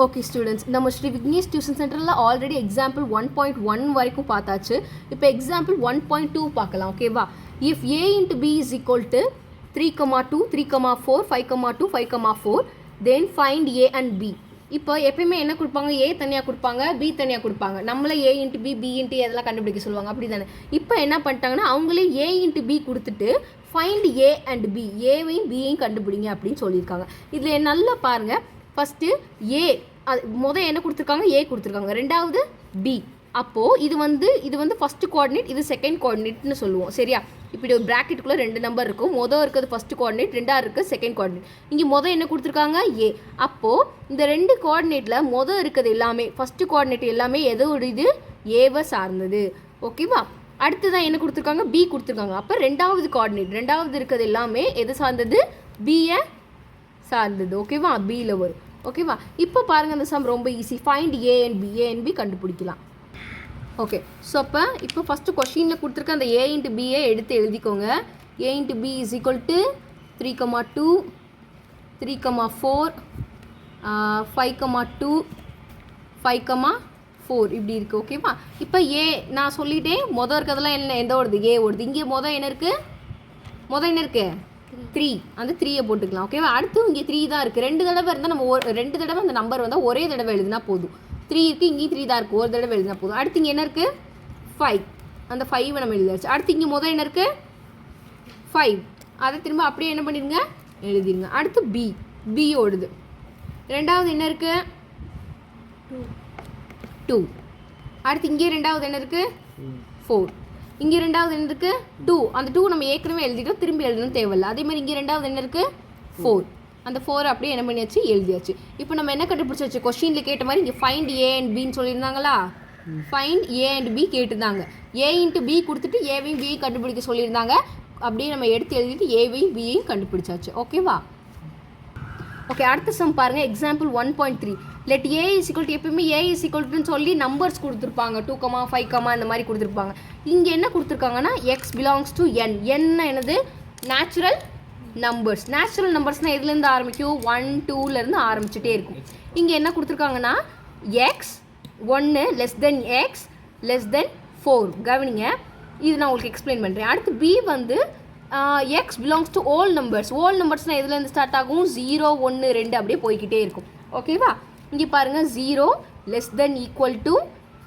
Okay students நம்ம Sri Vignesh tuition சென்டரில் already example one point one வரைக்கும் பார்த்தாச்சு. இப்போ எக்ஸாம்பிள் ஒன் பாயிண்ட் டூ பார்க்கலாம் ஓகேவா if A into B is equal to three comma two three comma four five comma two five comma four then find A and B இப்போ எப்பயுமே என்ன கொடுப்பாங்க? ஏ தனியாக கொடுப்பாங்க பி தனியாக கொடுப்பாங்க. நம்மளே A into B B into அதெல்லாம் கண்டுபிடிக்க சொல்லுவாங்க. அப்படி தானே இப்போ என்ன பண்ணிட்டாங்கன்னா அவங்களே ஏ இன்ட்டு பி கொடுத்துட்டு ஃபைண்ட் ஏ அண்ட் பி ஏவையும் பியையும் கண்டுபிடிங்க அப்படின்னு சொல்லியிருக்காங்க. இதில் நல்லா பாருங்கள் ஃபஸ்ட்டு ஏ அது முதல் என்ன கொடுத்துருக்காங்க? ஏ கொடுத்துருக்காங்க. ரெண்டாவது பி அப்போது இது வந்து இது வந்து ஃபஸ்ட்டு கோஆர்டினேட் இது செகண்ட் கோஆர்டினேட்னு சொல்லுவோம். சரியா? இப்படி ஒரு ப்ராக்கெட்டுக்குள்ளே ரெண்டு நம்பர் இருக்கும் மொதல் இருக்கிறது ஃபஸ்ட்டு கோஆர்டினேட் ரெண்டாவது இருக்குது செகண்ட் கோஆர்டினேட் இங்கே மொதல் என்ன கொடுத்துருக்காங்க? ஏ அப்போது இந்த ரெண்டு கோஆர்டினேட்டில் மொதல் இருக்கிறது எல்லாமே ஃபஸ்ட்டு கோஆர்டினேட் எல்லாமே எதோட இது? ஏவை சார்ந்தது. ஓகேவா அடுத்ததான் என்ன கொடுத்துருக்காங்க? பி கொடுத்துருக்காங்க. அப்போ ரெண்டாவது கோஆர்டினேட் ரெண்டாவது இருக்கிறது எல்லாமே எது சார்ந்தது? பியை சார்ந்தது. ஓகேவா பியில் வரும். ஓகேவா இப்போ பாருங்கள் அந்த சம் ரொம்ப easy find A and B A and B கண்டுபிடிக்கலாம். ஓகே ஸோ அப்போ இப்போ ஃபஸ்ட்டு கொஷினில் கொடுத்துருக்க அந்த ஏ இன்ட்டு பிஏ எடுத்து எழுதிக்கோங்க. A into B is equal to three comma two three comma four five comma two five comma four இப்படி இருக்குது ஓகேவா இப்போ ஏ நான் சொல்லிட்டேன். மொதல் இருக்கிறதெல்லாம் என்ன? எந்த ஓடுது? ஏ ஓடுது. இங்கே மொதல் என்ன இருக்குது மொதல் என்ன இருக்குது த்ரீ அந்த த்ரீயை போட்டுக்கலாம் ஓகேவா அடுத்து இங்கே த்ரீ தான் இருக்குது ரெண்டு தடவை இருந்தால் நம்ம ரெண்டு தடவை அந்த நம்பர் வந்தால் ஒரே தடவை எழுதினா போதும். த்ரீ இருக்குது இங்கேயும் த்ரீ தான் இருக்குது ஒரு தடவை எழுதினா போதும். அடுத்து இங்கே என்ன இருக்குது ஃபைவ் அந்த ஃபைவை நம்ம எழுதியாச்சு. அடுத்து இங்கே முதல் என்ன இருக்குது ஃபைவ் அதை திரும்ப அப்படியே என்ன பண்ணிடுங்க? எழுதிடுங்க. அடுத்து பி பி ஓடுது. ரெண்டாவது என்ன இருக்குது டூ அடுத்து இங்கே ரெண்டாவது என்ன இருக்குது ஃபோர் இங்கே ரெண்டாவது என்ன இருக்குது டூ அந்த டூ நம்ம ஏற்கனவே எழுதிட்டோம் திரும்பி எழுதணும் தேவையில்ல. அதே மாதிரி இங்கே ரெண்டாவது என்ன இருக்குது ஃபோர் அந்த ஃபோர் அப்படியே என்ன பண்ணியாச்சு? எழுதியாச்சு. இப்போ நம்ம என்ன கண்டுபிடிச்சாச்சு கொஸ்டினில் கேட்ட மாதிரி இங்கே ஃபைண்ட் ஏ அண்ட் பின்னு சொல்லியிருந்தாங்களா? ஃபைண்ட் ஏ அண்ட் பி கேட்டிருந்தாங்க. ஏ இன்ட்டு பி கொடுத்துட்டு ஏவையும் பியையும் கண்டுபிடிக்க சொல்லியிருந்தாங்க. அப்படியே நம்ம எடுத்து எழுதிட்டு ஏவையும் பியையும் கண்டுபிடிச்சாச்சு. ஓகேவா ஓகே அடுத்த சம் பாருங்கள் example one point three let A is equal to எப்பயுமே ஏ இஸ் ஈக்குவல் சொல்லி நம்பர்ஸ் கொடுத்துருப்பாங்க. டூ கமா ஃபைவ் கமா இந்த மாதிரி கொடுத்துருப்பாங்க. இங்கே என்ன கொடுத்துருக்காங்கன்னா எக்ஸ் பிலாங்ஸ் டு என் என்ன என்னது? நேச்சுரல் நம்பர்ஸ் நேச்சுரல் நம்பர்ஸ்னால் எதுலேருந்து ஆரம்பிக்கும்? ஒன் டூலேருந்து ஆரம்பிச்சுட்டே இருக்கும். இங்கே என்ன கொடுத்துருக்காங்கன்னா எக்ஸ் ஒன்று less than X less than four கவனிங்க. இது நான் உங்களுக்கு எக்ஸ்பிளைன் பண்ணுறேன் அடுத்து பி வந்து X belongs to whole numbers whole நம்பர்ஸ்னால் எதுலேருந்து ஸ்டார்ட் ஆகும்? ஜீரோ ஒன்று ரெண்டு அப்படியே போய்கிட்டே இருக்கும். ஓகேவா இங்கே பாருங்கள் zero less than equal to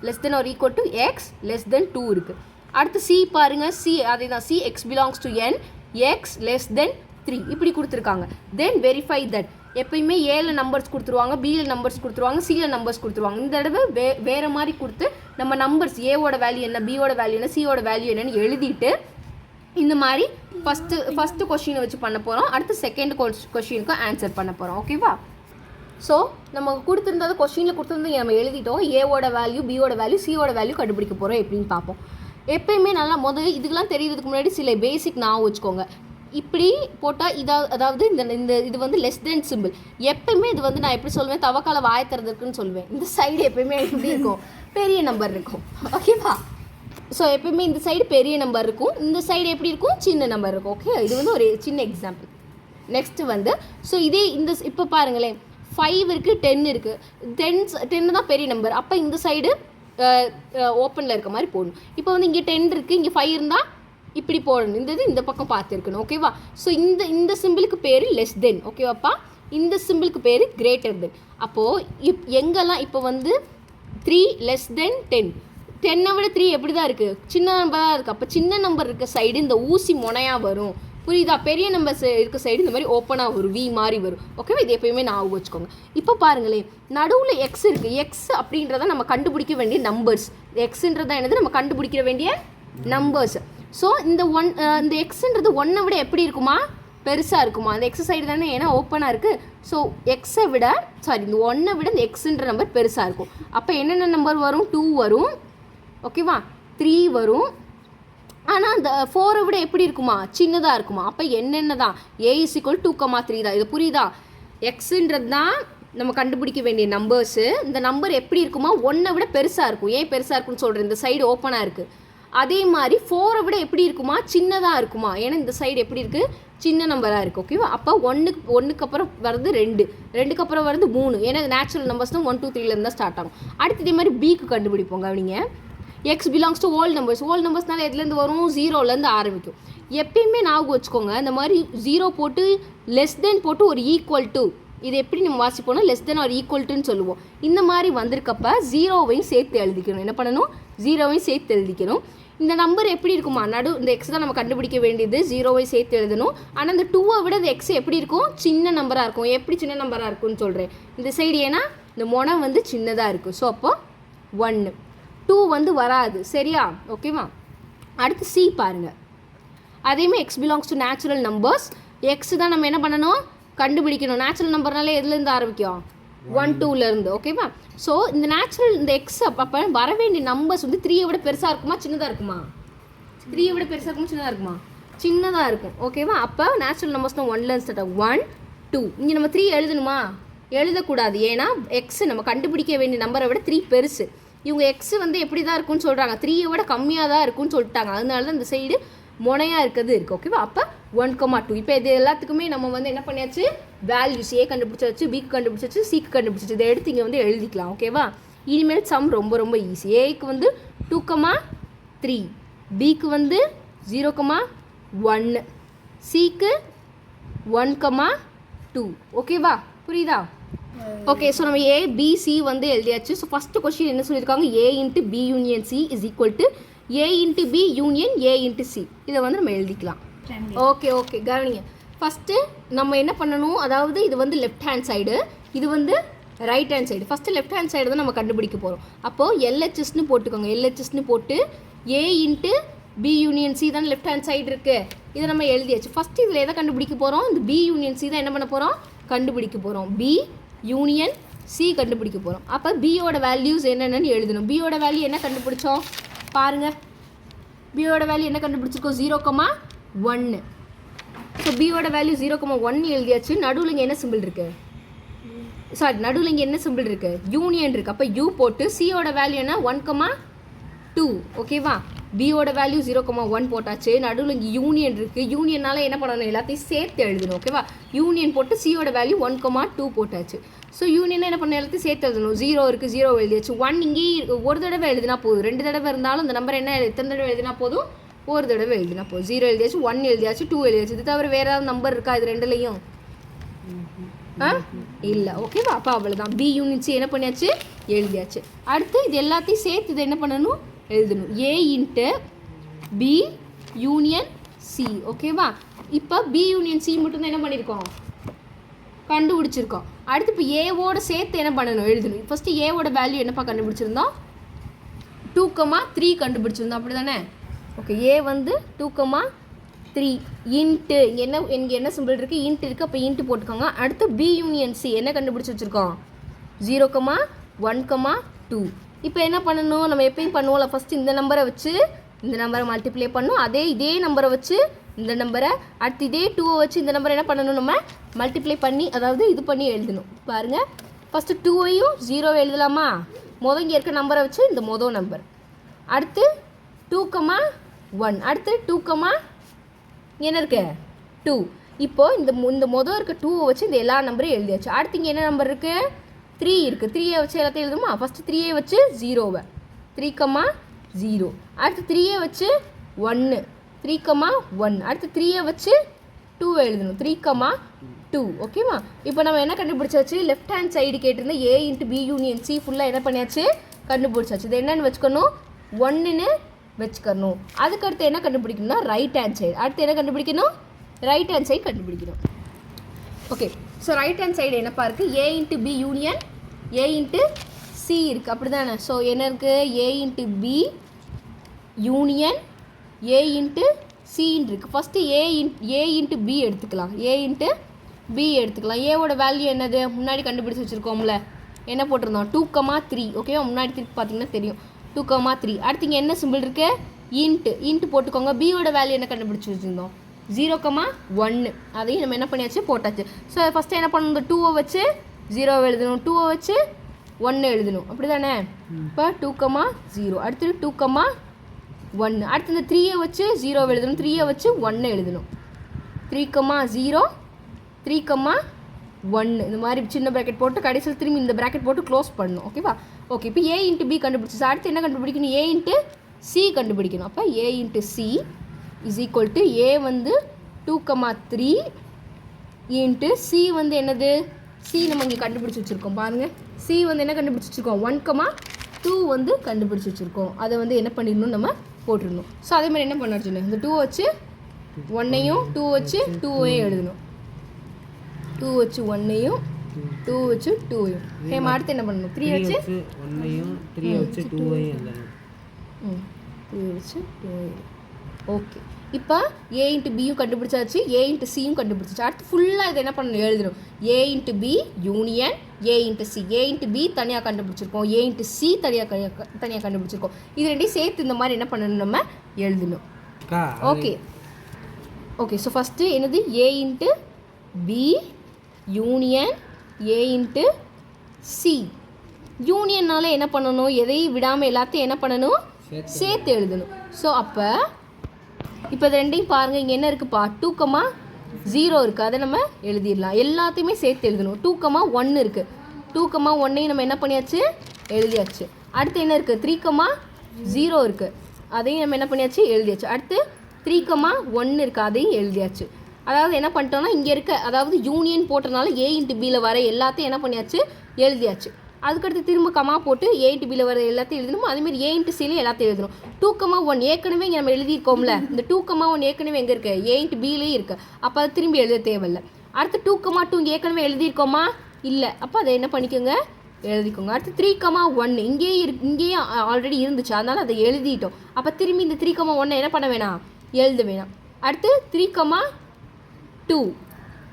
less than or equal to X less than two இருக்குது அடுத்து சி பாருங்கள் சி அதே தான் C X belongs to N X less than three இப்படி கொடுத்துருக்காங்க. தென் வெரிஃபை தட் எப்பயுமே ஏல நம்பர்ஸ் கொடுத்துருவாங்க பியில் நம்பர்ஸ் கொடுத்துருவாங்க சியில் நம்பர்ஸ் கொடுத்துருவாங்க. இந்த தடவை வே வேறு மாதிரி கொடுத்து நம்ம நம்பர்ஸ் ஏவோட வேல்யூ என்ன பியோட வேல்யூ என்ன சியோட வேல்யூ என்னன்னு எழுதிட்டு இந்த மாதிரி ஃபஸ்ட்டு ஃபஸ்ட்டு கொஷினை வச்சு பண்ண போகிறோம் அடுத்து செகண்ட் கொஷினுக்கு ஆன்சர் பண்ண போகிறோம் ஓகேவா ஸோ நம்ம கொடுத்துருந்தது கொஸ்டினில் கொடுத்துருந்து நம்ம எழுதிட்டோம். ஏவோட வேல்யூ பியோட வேல்யூ சியோட வேல்யூ கண்டுபிடிக்க போகிறோம் எப்படின்னு பார்ப்போம். எப்பயுமே நல்லா முதல்ல இதுக்கெல்லாம் தெரியறதுக்கு முன்னாடி சில பேசிக் நான் வச்சுக்கோங்க. இப்படி போட்டால் இதா அதாவது இந்த இந்த இது வந்து லெஸ் தென் சிம்பிள் எப்பயுமே இது வந்து நான் எப்படி சொல்லுவேன் தவக்கால வாய திறந்திருக்குன்னு சொல்லுவேன் இந்த சைடு எப்பயுமே எப்படி இருக்கும். பெரிய நம்பர் இருக்கும். ஓகேவா ஸோ எப்பயுமே இந்த சைடு பெரிய நம்பர் இருக்கும். இந்த சைடு எப்படி இருக்கும்? சின்ன நம்பர் இருக்கும். ஓகே இது வந்து ஒரு சின்ன எக்ஸாம்பிள் நெக்ஸ்ட்டு வந்து ஸோ இதே இந்த இப்போ பாருங்களேன். ஃபைவ் இருக்குது டென் இருக்குது டென் டென்னு தான் பெரிய நம்பர் அப்போ இந்த சைடு ஓப்பனில் இருக்க மாதிரி போடணும். இப்போ வந்து இங்கே டென் இருக்குது இங்கே ஃபைவ் இருந்தால் இப்படி போடணும். இந்த இது இந்த பக்கம் பார்த்துருக்கணும் ஓகேவா ஸோ இந்த இந்த சிம்பிளுக்கு பேர் லெஸ் தென் ஓகேவாப்பா இந்த சிம்பிளுக்கு பேர் கிரேட்டர் தென் அப்போது இப் எங்கெல்லாம் இப்போ வந்து த்ரீ லெஸ் தென் டென் டென்னை விட த்ரீ எப்படி தான் இருக்குது சின்ன நம்பர் தான் இருக்குது அப்போ சின்ன நம்பர் இருக்க சைடு இந்த ஊசி முனையாக வரும். புரியுதா? பெரிய நம்பர் இருக்க சைடு இந்த மாதிரி ஓப்பனாக வரும் வி மாதிரி வரும். ஓகேவா இது எப்பயுமே ஞாபகம் வச்சுக்கோங்க. இப்போ பாருங்களேன் நடுவில் எக்ஸ் இருக்குது எக்ஸ் அப்படின்றத நம்ம கண்டுபிடிக்க வேண்டிய நம்பர்ஸ் எக்ஸுன்றதான் என்னது? நம்ம கண்டுபிடிக்க வேண்டிய நம்பர்ஸ் ஸோ இந்த ஒன் இந்த எக்ஸுன்றது ஒன்றை விட எப்படி இருக்குமா? பெருசாக இருக்குமா? அந்த எக்ஸ் சைடு தானே ஏன்னா ஓப்பனாக இருக்குது ஸோ எக்ஸை விட சாரி இந்த ஒன்றை விட இந்த எக்ஸுன்ற நம்பர் பெருசாக இருக்கும். அப்போ என்னென்ன நம்பர் வரும்? டூ வரும். ஓகேவா த்ரீ வரும். ஆனால் அந்த ஃபோரை விட எப்படி இருக்குமா? சின்னதாக இருக்குமா? அப்போ என்னென்ன தான் A is equal two comma three தான். இது புரியுதா? எக்ஸுன்றது தான் நம்ம கண்டுபிடிக்க வேண்டிய நம்பர்ஸு இந்த நம்பர் எப்படி இருக்குமா? ஒன்றை விட பெருசாக இருக்கும். ஏன் பெருசாக இருக்குன்னு சொல்கிறேன் இந்த சைடு ஓப்பனாக இருக்குது அதே மாதிரி ஃபோரை விட எப்படி இருக்குமா? சின்னதாக இருக்குமா? ஏன்னா இந்த சைடு எப்படி இருக்குது சின்ன நம்பராக இருக்குது ஓகேவா அப்போ ஒன்றுக்கு ஒன்றுக்கு அப்புறம் வருது ரெண்டு. ரெண்டுக்கு அப்புறம் வருது மூணு. ஏன்னா நேச்சுரல் நம்பர்ஸ் தான் ஒன் டூ த்ரீலேருந்து தான் ஸ்டார்ட் ஆகும். அடுத்து இதே மாதிரி பிக்கு கண்டுபிடிப்போங்க அவங்க X belongs to whole numbers whole நம்பர்ஸ்னால எதுலேருந்து வரும்? ஜீரோலேருந்து ஆரம்பிக்கும். எப்பயுமே ஞாபகம் வச்சுக்கோங்க இந்த மாதிரி ஜீரோ போட்டு லெஸ் தென் போட்டு ஒரு ஈக்குவல் டு இது எப்படி நம்ம வாசிப்போம்னா லெஸ் தென் ஆர் ஈக்குவல் டுன்னு சொல்லுவோம். இந்த மாதிரி வந்திருக்கப்ப ஜீரோவையும் சேர்த்து எழுதிக்கணும். என்ன பண்ணணும்? ஜீரோவையும் சேர்த்து எழுதிக்கணும். இந்த நம்பர் எப்படி இருக்குமா? நடு இந்த எக்ஸ் தான் நம்ம கண்டுபிடிக்க வேண்டியது. ஜீரோவை சேர்த்து எழுதணும். ஆனால் இந்த டூவை விட இந்த எக்ஸ் எப்படி இருக்கும்? சின்ன நம்பராக இருக்கும். எப்படி சின்ன நம்பராக இருக்கும்னு சொல்கிறேன் இந்த சைடு ஏன்னா இந்த முனை வந்து சின்னதாக இருக்கும். ஸோ அப்போ ஒன்று டூ வந்து வராது. சரியா? ஓகேவா அடுத்து சி பாருங்கள் அதேமாதிரி X belongs to natural numbers X தான் நம்ம என்ன பண்ணணும்? கண்டுபிடிக்கணும். நேச்சுரல் நம்பர்னாலே எதுலேருந்து ஆரம்பிக்கும்? ஒன் டூலேருந்து ஓகேவா ஸோ இந்த நேச்சுரல் இந்த எக்ஸ் அப்போ வர வேண்டிய நம்பர்ஸ் வந்து த்ரீயை விட பெருசாக இருக்குமா? சின்னதாக இருக்குமா? த்ரீயை விட பெருசாக இருக்குமா? சின்னதாக இருக்குமா? சின்னதாக இருக்கும். ஓகேவா அப்போ நேச்சுரல் நம்பர்ஸ் தான் ஒன்ல ஸ்டார்ட் ஆகும். ஒன் டூ இங்கே நம்ம த்ரீ எழுதணுமா? எழுதக்கூடாது. ஏன்னா எக்ஸ் நம்ம கண்டுபிடிக்க வேண்டிய நம்பரை விட த்ரீ பெருசு. இவங்க எக்ஸ் வந்து எப்படி தான் இருக்கும்னு சொல்கிறாங்க த்ரீயை விட கம்மியாக தான் இருக்கும்னு சொல்லிட்டாங்க. அதனால தான் இந்த சைடு முனையாக இருக்கிறது இருக்குது ஓகேவா அப்போ ஒன் கமா டூ இப்போ இது எல்லாத்துக்குமே நம்ம வந்து என்ன பண்ணியாச்சு? வேல்யூஸ் ஏ கண்டுபிடிச்சாச்சு பிக்கு கண்டுபிடிச்சாச்சு சிக்கு கண்டுபிடிச்சாச்சு. இதை எடுத்து இங்கே வந்து எழுதிக்கலாம். ஓகேவா இனிமேல் சம் ரொம்ப ரொம்ப ஈஸி ஏக்கு வந்து டூ கமா த்ரீ பிக்கு வந்து ஜீரோ கமா ஒன்று சிக்கு ஒன் கமா டூ ஓகேவா புரியுதா? ஓகே ஸோ நம்ம ஏ பி சி வந்து எழுதியாச்சு. ஸோ ஃபஸ்ட்டு கொஸ்டின் என்ன சொல்லியிருக்காங்க? A into B union C is equal to A into B union A into C இதை வந்து நம்ம எழுதிக்கலாம். ஓகே ஓகே கவனிங்க. ஃபஸ்ட்டு நம்ம என்ன பண்ணணும்? அதாவது இது வந்து லெஃப்ட் ஹேண்ட் சைடு இது வந்து right hand side first left hand side தான் நம்ம கண்டுபிடிக்க போகிறோம் அப்போது எல்ஹெச்எஸ்னு போட்டுக்கோங்க. எல்ஹெச்எஸ்னு போட்டு A into B union C தான் லெஃப்ட் ஹேண்ட் சைடு இருக்குது இதை நம்ம எழுதியாச்சு. ஃபஸ்ட்டு இதில் எதை கண்டுபிடிக்க போகிறோம் இந்த பி யூனியன் சி தான் என்ன பண்ண போகிறோம் கண்டுபிடிக்க போகிறோம் பி யூனியன் சி கண்டுபிடிக்க போகிறோம் அப்போ பியோட வேல்யூஸ் என்னென்னு எழுதணும். பியோட வேல்யூ என்ன கண்டுபிடிச்சோம்? பாருங்கள் பியோட வேல்யூ என்ன கண்டுபிடிச்சிருக்கோம்? ஜீரோ கமா ஒன்று ஸோ பியோட வேல்யூ ஜீரோ கமா ஒன் எழுதியாச்சு. நடுவில் இங்கே என்ன சிம்பிள் இருக்கு? சாரி நடுவில் இங்கே என்ன சிம்பிள் இருக்கு? யூனியன் இருக்கு. அப்போ யூ போட்டு சியோட வேல்யூ என்ன? ஒன் கமா டூ ஓகேவா பியோட வேல்யூ ஜீரோ கமா ஒன் போட்டாச்சு. நடுவில் இங்கே யூனியன் இருக்குது யூனியனால என்ன பண்ணணும்? எல்லாத்தையும் சேர்த்து எழுதணும் ஓகேவா யூனியன் போட்டு சியோட வேல்யூ ஒன் கமா டூ போட்டாச்சு. ஸோ யூனியன் என்ன பண்ண எல்லாத்தையும் சேர்த்து எழுதணும். ஜீரோ இருக்குது ஜீரோ எழுதியாச்சு. ஒன் இங்கேயே ஒரு தடவை எழுதினா போதும். ரெண்டு தடவை இருந்தாலும் இந்த நம்பர் என்ன எத்தனை தடவை எழுதினா போதும்? ஒரு தடவை எழுதினா போதும். ஜீரோ எழுதியாச்சு ஒன் எழுதியாச்சு டூ எழுதியாச்சு. இது தவிர வேறு ஏதாவது நம்பர் இருக்கா இது ரெண்டுலையும்? ஆ? இல்லை. ஓகேவா அப்போ அவ்வளோதான் பி யூனிட்ஸ் என்ன பண்ணியாச்சு? எழுதியாச்சு. அடுத்து இது எல்லாத்தையும் சேர்த்து இதை என்ன பண்ணணும்? எழுதணும். A into B union C ஓகேவா இப்போ பி யூனியன் சி மட்டும்தான் என்ன பண்ணியிருக்கோம் கண்டுபிடிச்சிருக்கோம். அடுத்து இப்போ ஏவோட சேர்த்து என்ன பண்ணணும்? எழுதணும். ஃபஸ்ட்டு ஏவோட வேல்யூ என்னப்பா கண்டுபிடிச்சிருந்தோம்? டூ கமா த்ரீ கண்டுபிடிச்சிருந்தோம். அப்படி தானே ஓகே ஏ வந்து டூ கமா த்ரீ இன்ட்டு இங்கே என்ன இங்கே என்ன சிம்பிள் இருக்குது இன்ட்டு இருக்குது அப்போ இன்ட்டு போட்டுக்கோங்க. அடுத்து பி யூனியன் சி என்ன கண்டுபிடிச்சி வச்சுருக்கோம்? Zero comma one comma two இப்போ என்ன பண்ணணும்? நம்ம எப்பயும் பண்ணுவோம்ல ஃபஸ்ட்டு இந்த நம்பரை வச்சு இந்த நம்பரை மல்டிப்ளை பண்ணும் அதே இதே நம்பரை வச்சு இந்த நம்பரை அடுத்து இதே டூவை வச்சு இந்த நம்பரை என்ன பண்ணணும் நம்ம? மல்டிப்ளை பண்ணி அதாவது இது பண்ணி எழுதணும். பாருங்கள் ஃபஸ்ட்டு டூவையும் ஜீரோவை எழுதலாமா? மொதல் இங்கே இருக்க நம்பரை வச்சு இந்த மொதல் நம்பர் அடுத்து டூ கமா ஒன் அடுத்து டூ கமா என்ன இருக்கு? டூ இப்போது இந்த மு- இந்த மொதல் இருக்க டூவை வச்சு இந்த எல்லா நம்பரையும் எழுதியாச்சு. அடுத்து இங்கே என்ன நம்பர் இருக்குது த்ரீ இருக்குது த்ரீயை வச்சு எல்லாத்தையும் எழுதுமா ஃபஸ்ட்டு த்ரீயை வச்சு ஜீரோவை த்ரீ கமா ஜீரோ அடுத்து த்ரீயை வச்சு ஒன்று த்ரீ கமா ஒன் அடுத்து த்ரீயை வச்சு டூ எழுதணும். த்ரீ கமா டூ ஓகேவா இப்போ நம்ம என்ன கண்டுபிடிச்சாச்சு? லெஃப்ட் ஹேண்ட் சைடு கேட்டிருந்த A into B union C ஃபுல்லாக என்ன பண்ணியாச்சு? கண்டுபிடிச்சாச்சு. இது என்னன்னு வச்சுக்கணும்? ஒன்றுன்னு வச்சுக்கணும். அதுக்கடுத்து என்ன கண்டுபிடிக்கணும்னா ரைட் ஹேண்ட் சைடு அடுத்து என்ன கண்டுபிடிக்கணும்? ரைட் ஹேண்ட் சைடு கண்டுபிடிக்கணும். Okay so right hand side என்னப்பா இருக்குது A into B union A into C இருக்குது அப்படி தானே ஸோ என்ன இருக்குது A into B union A into சின்னு இருக்குது first A in A into B எடுத்துக்கலாம். ஏ இன்ட்டு பி எடுத்துக்கலாம். ஏவோட வேல்யூ என்னது? முன்னாடி கண்டுபிடிச்சி வச்சுருக்கோம்ல. என்ன போட்டிருந்தோம்? டூ கமா த்ரீ ஓகேவா முன்னாடி திருப்பி பார்த்தீங்கன்னா தெரியும். டூ கமா த்ரீ அடுத்து இங்கே என்ன சிம்பிள் இருக்குது இன்ட்டு இன்ட்டு போட்டுக்கோங்க. பியோட வேல்யூ என்ன கண்டுபிடிச்சி வச்சுருந்தோம்? ஜீரோ கமா ஒன்று அதையும் நம்ம என்ன பண்ணியாச்சு? போட்டாச்சு. ஸோ ஃபஸ்ட்டு என்ன பண்ணணும்? இந்த டூவை வச்சு ஜீரோ எழுதணும். டூவை வச்சு ஒன்று எழுதணும். அப்படி தானே இப்போ டூ கமா ஜீரோ அடுத்தது டூ கமா ஒன்று அடுத்து இந்த த்ரீயை வச்சு ஜீரோ எழுதணும். த்ரீயை வச்சு ஒன்று எழுதணும். Three comma zero three comma ஒன்று இந்த மாதிரி சின்ன ப்ராக்கெட் போட்டு கடைசியில் திரும்பி இந்த ப்ராக்கெட் போட்டு க்ளோஸ் பண்ணணும். ஓகேவா ஓகே இப்போ ஏ இன்ட்டு பி கண்டுபிடிச்சி. அடுத்து என்ன கண்டுபிடிக்கணும்? ஏ இன்ட்டு சி கண்டுபிடிக்கணும். அப்போ A into C is equal to A வந்து two comma three into C வந்து என்னது? சி நம்ம இங்கே கண்டுபிடிச்சி வச்சுருக்கோம். பாருங்கள் சி வந்து என்ன கண்டுபிடிச்சி வச்சுருக்கோம்? ஒன் கமா டூ வந்து கண்டுபிடிச்சி வச்சுருக்கோம். அதை வந்து என்ன பண்ணிடணும்? நம்ம போட்டுடணும். ஸோ அதே மாதிரி என்ன பண்ண வச்சுருந்தோம் இந்த டூ வச்சு ஒன்னையும் டூ வச்சு டூவையும் எழுதணும். டூ வச்சு ஒன்னையும் டூ வச்சு டூவையும் ஹேமா அடுத்து என்ன பண்ணணும்? த்ரீ வச்சு ஒன்னையும் த்ரீ வச்சு டூவையும் எழுதணும். ம் த்ரீ வச்சு டூ ஓகே இப்போ ஏ இன்ட்டு பியும் கண்டுபிடிச்சாச்சு ஏ இன்ட்டு சியும் கண்டுபிடிச்சாச்சு. அடுத்து ஃபுல்லாக இதை என்ன பண்ணணும்? எழுதணும் A into B union A into C A into B தனியாக கண்டுபிடிச்சிருக்கோம். ஏ இன்ட்டு சி தனியாக தனியாக கண்டுபிடிச்சிருக்கோம். இது ரெண்டையும் சேர்த்து இந்த மாதிரி என்ன பண்ணணும் நம்ம எழுதணும். ஓகே ஓகே ஸோ ஃபஸ்ட்டு என்னது? A into B union A into C யூனியன்னால என்ன பண்ணணும்? எதையும் விடாமல் எல்லாத்தையும் என்ன பண்ணணும். சேர்த்து எழுதணும். ஸோ அப்போ இப்போ இது ரெண்டையும் பாருங்கள் இங்கே என்ன இருக்குப்பா? டூ கமா ஜீரோ இருக்குது அதை நம்ம எழுதிடலாம். எல்லாத்தையுமே சேர்த்து எழுதணும். டூ கமா ஒன்று இருக்குது டூ கமா ஒன்னையும் நம்ம என்ன பண்ணியாச்சு? எழுதியாச்சு. அடுத்து என்ன இருக்குது த்ரீ கமா ஜீரோ இருக்குது அதையும் நம்ம என்ன பண்ணியாச்சு? எழுதியாச்சு. அடுத்து த்ரீ கமா ஒன்று இருக்குது அதையும் எழுதியாச்சு. அதாவது என்ன பண்ணிட்டோம்னா இங்கே இருக்க அதாவது யூனியன் போட்டனால ஏ இன்ட்டு பியில் வர எல்லாத்தையும் என்ன பண்ணியாச்சு? எழுதியாச்சு. அதுக்கடுத்து திரும்ப கமா போட்டு ஏ இன்ட்டு பியில் வர எல்லாத்தையும் எழுதணும் அதேமாதிரி ஏ இன்ட்டு சிலையும் எல்லாத்தையும் எழுதணும். டூ கமா ஒன் ஏற்கனவே இங்கே நம்ம எழுதியிருக்கோம்ல இந்த டூ கமா ஒன் ஏற்கனவே எங்கே இருக்குது ஏ இன்ட்டு இருக்குது அப்போ அதை திரும்பி எழுத தேவையில்ல. அடுத்து டூ கமா டூ ஏற்கனவே எழுதியிருக்கோமா? இல்லை. அப்போ அதை என்ன பண்ணிக்கோங்க? எழுதிக்கோங்க. அடுத்து த்ரீ கமா ஒன் இங்கேயே இரு இங்கேயே ஆல்ரெடி இருந்துச்சு. அதனால் அதை எழுதிட்டோம். அப்போ திரும்பி இந்த த்ரீ கமா ஒன்னை என்ன பண்ண வேணாம்? எழுத வேணாம். அடுத்து த்ரீ கமா டூ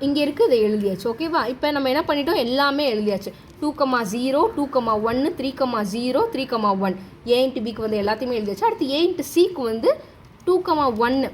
இங்கே இருக்குது இதை எழுதியாச்சு. ஓகேவா இப்போ நம்ம என்ன பண்ணிட்டோம்? எல்லாமே எழுதியாச்சு. Two comma zero two comma ஒன்று three comma zero three comma one A into பிக்கு வந்து எல்லாத்தையுமே எழுதியாச்சு. அடுத்து ஏ இன்ட்டு சிக்கு வந்து டூ கமா ஒன்று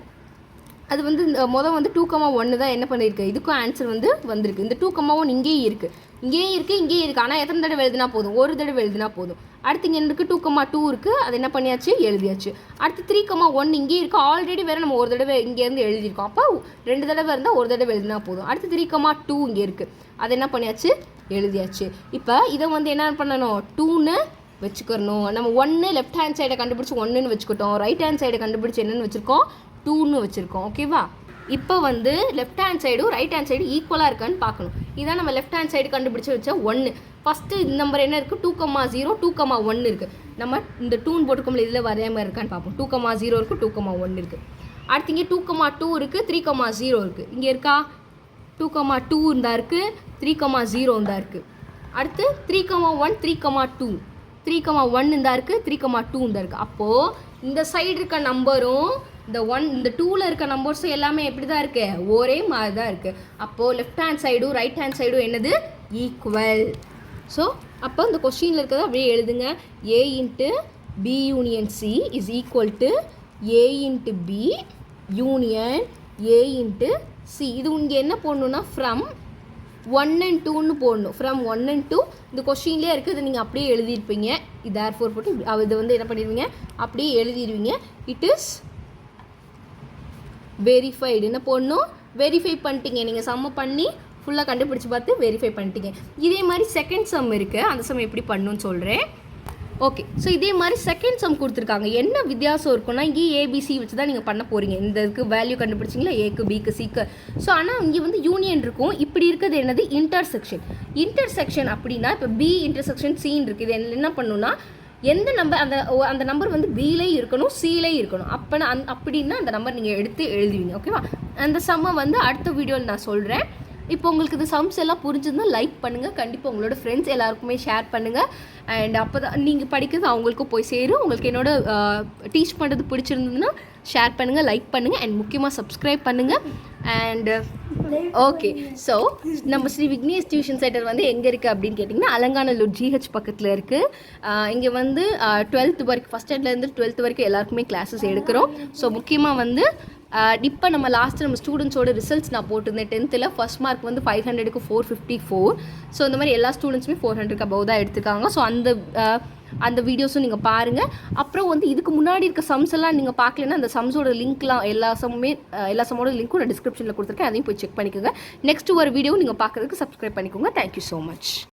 அது வந்து இந்த மொதல் வந்து டூ கமா ஒன்று தான் என்ன பண்ணியிருக்கு இதுக்கும் ஆன்சர் வந்து வந்திருக்கு. இந்த டூ கமா ஒன் இங்கேயும் இருக்குது இங்கேயும் இருக்குது இங்கேயும் இருக்குது ஆனால் எத்தனை தடவை எழுதினா போதும்? ஒரு தடவை எழுதினா போதும். அடுத்து இங்கே இருக்குது டூ கமா டூ இருக்குது அது என்ன பண்ணியாச்சு? எழுதியாச்சு. அடுத்து த்ரீ கமா ஒன் இங்கேயும் இருக்குது ஆல்ரெடி வேறு நம்ம ஒரு தடவை இங்கேருந்து எழுதியிருக்கோம். அப்போ ரெண்டு தடவை இருந்தால் ஒரு தடவை எழுதினா போதும். அடுத்து த்ரீ கமா டூ இங்கே இருக்குது அது என்ன பண்ணியாச்சு? எழுதியாச்சு. இப்போ இதை வந்து என்ன பண்ணணும்? டூன்னு வச்சுக்கிறணும். நம்ம ஒன்று லெஃப்ட் ஹேண்ட் சைடை கண்டுபிடிச்சி ஒன்றுன்னு வச்சுக்கிட்டோம். ரைட் ஹேண்ட் சைடை கண்டுபிடிச்சி என்னென்னு வச்சுருக்கோம். டூன்னு வச்சுருக்கோம் ஓகேவா? இப்போ வந்து லெஃப்ட் ஹேண்ட் சைடும் ரைட் ஹேண்ட் சைடு ஈக்குவலாக இருக்கான்னு பார்க்கணும். இதான் நம்ம லெஃப்ட் ஹேண்ட் சைடு கண்டுபிடிச்சி வச்ச ஒன்று ஃபஸ்ட்டு இந்த நம்பர் என்ன இருக்குது two comma zero two comma ஒன்று இருக்குது நம்ம இந்த டூன் போட்டுக்கோம்ல இதில் வரையாமல் இருக்கான்னு பார்ப்போம். டூ கமா ஜீரோ இருக்குது டூ கமா ஒன்று இருக்குது அடுத்து இங்கே டூ கமா டூ இருக்குது த்ரீ கமா ஜீரோ இருக்குது இங்கே இருக்கா? டூ கமா டூ இருந்தா இருக்குது த்ரீ கமா ஜீரோ இருந்தா இருக்குது அடுத்து three comma one three comma two three comma one இருந்தா இருக்குது த்ரீ கமா டூ இருந்தா இருக்குது அப்போது இந்த சைடு இருக்க நம்பரும் இந்த ஒன் இந்த டூவில் இருக்க நம்பர்ஸும் எல்லாமே எப்படி தான் இருக்கு? ஒரே மாதிரி தான் இருக்குது அப்போது லெஃப்ட் ஹேண்ட் சைடும் ரைட் ஹேண்ட் சைடும் என்னது? ஈக்குவல் ஸோ அப்போ இந்த கொஸ்டினில் இருக்கிறத அப்படியே எழுதுங்க. A into B union C is equal to A into B union A into C இது இங்கே என்ன போடணுன்னா ஃப்ரம் ஒன் அண்ட் டூன்னு போடணும். ஃப்ரம் ஒன் அண்ட் டூ இந்த கொஷின்லேயே இருக்குது. இதை நீங்கள் அப்படியே எழுதியிருப்பீங்க. இது ஏர் ஃபோர் போட்டு இது வந்து என்ன பண்ணிடுவீங்க? அப்படியே எழுதிடுவீங்க. இட் இஸ் வெரிஃபைடு என்ன போடணும்? வெரிஃபை பண்ணிட்டீங்க. நீங்கள் சம்ம பண்ணி ஃபுல்லாக கண்டுபிடிச்சி பார்த்து வெரிஃபை பண்ணிட்டீங்க. இதே மாதிரி செகண்ட் சம் இருக்குது அந்த சம் எப்படி பண்ணணும்னு சொல்கிறேன் ஓகே ஸோ இதே மாதிரி செகண்ட் சம் கொடுத்துருக்காங்க. என்ன வித்தியாசம் இருக்குன்னா இங்கே ஏபிசி வச்சு தான் நீங்கள் பண்ண போகிறீங்க இந்த இதுக்கு வேல்யூ கண்டுபிடிச்சிங்களா? ஏக்கு பிக்கு சிக்கு ஸோ ஆனால் இங்கே வந்து யூனியன் இருக்கும். இப்படி இருக்கிறது என்னது? இன்டர்செக்ஷன் இன்டர்செக்ஷன் அப்படின்னா இப்போ பி இன்டர்செக்ஷன் சின்னு இருக்குது இது என்ன பண்ணுன்னா எந்த நம்பர் அந்த ஓ- அந்த நம்பர் வந்து பிலேயும் இருக்கணும் சிலேயும் இருக்கணும். அப்போனா அந் அப்படின்னா அந்த நம்பர் நீங்கள் எடுத்து எழுதுவீங்க ஓகேவா அந்த சம்மை வந்து அடுத்த வீடியோவில் நான் சொல்கிறேன் இப்போ உங்களுக்கு இது சம்ஸ் எல்லாம் புரிஞ்சுதுன்னா லைக் பண்ணுங்கள் கண்டிப்பாக உங்களோட ஃப்ரெண்ட்ஸ் எல்லாருக்குமே ஷேர் பண்ணுங்கள் அண்ட் அப்போ தான் நீங்கள் படிக்கிறது அவங்களுக்கும் போய் சேரும். உங்களுக்கு என்னோட டீச் பண்ணுறது பிடிச்சிருந்ததுன்னா ஷேர் பண்ணுங்கள் லைக் பண்ணுங்கள் அண்ட் முக்கியமாக சப்ஸ்கிரைப் பண்ணுங்கள் அண்டு ஓகே ஸோ நம்ம ஸ்ரீ விக்னேஷ் டியூஷன் சென்டர் வந்து எங்கே இருக்குது அப்படின்னு கேட்டிங்கன்னா அலங்காநல்லூர் ஜிஹெச் பக்கத்தில் இருக்குது இங்கே வந்து டுவெல்த் வரைக்கும் ஃபஸ்ட் ஸ்டாண்டர்ட்லேருந்து டுவெல்த் வரைக்கும் எல்லாருக்குமே கிளாஸஸ் எடுக்கிறோம். ஸோ முக்கியமாக வந்து இப்போ நம்ம லாஸ்ட்டு நம்ம ஸ்டூடெண்ட்ஸோட ரிசல்ட்ஸ் நான் போட்டிருந்தேன் டென்த்தில் ஃபஸ்ட் மார்க் வந்து ஃபைவ் ஹண்ட்ரடுக்கு ஃபோர் ஃபிஃப்டி ஃபோர் ஸோ இந்த மாதிரி எல்லா ஸ்டூடெண்ட்ஸுமே ஃபோர் ஹண்ட்ரட் அபவ் தான் எடுத்துருக்காங்க. ஸோ அந்த அந்த வீடியோஸும் நீங்கள் பாருங்கள் அப்புறம் வந்து இதுக்கு முன்னாடி இருக்க சம்ஸ் எல்லாம் நீங்கள் பார்க்கலன்னா அந்த சம்ஸோட லிங்க்லாம் எல்லா சம்மே எல்லா சம்மோட லிங்க்கும் நான் டிஸ்கிரிப்ஷனில் கொடுத்துருக்கேன். அதையும் போய் செக் பண்ணிக்கோங்க. நெக்ஸ்ட் ஒரு வீடியோ நீங்கள் பார்க்குறதுக்கு சப்ஸ்கிரைப் பண்ணிக்கோங்க. Thank you so much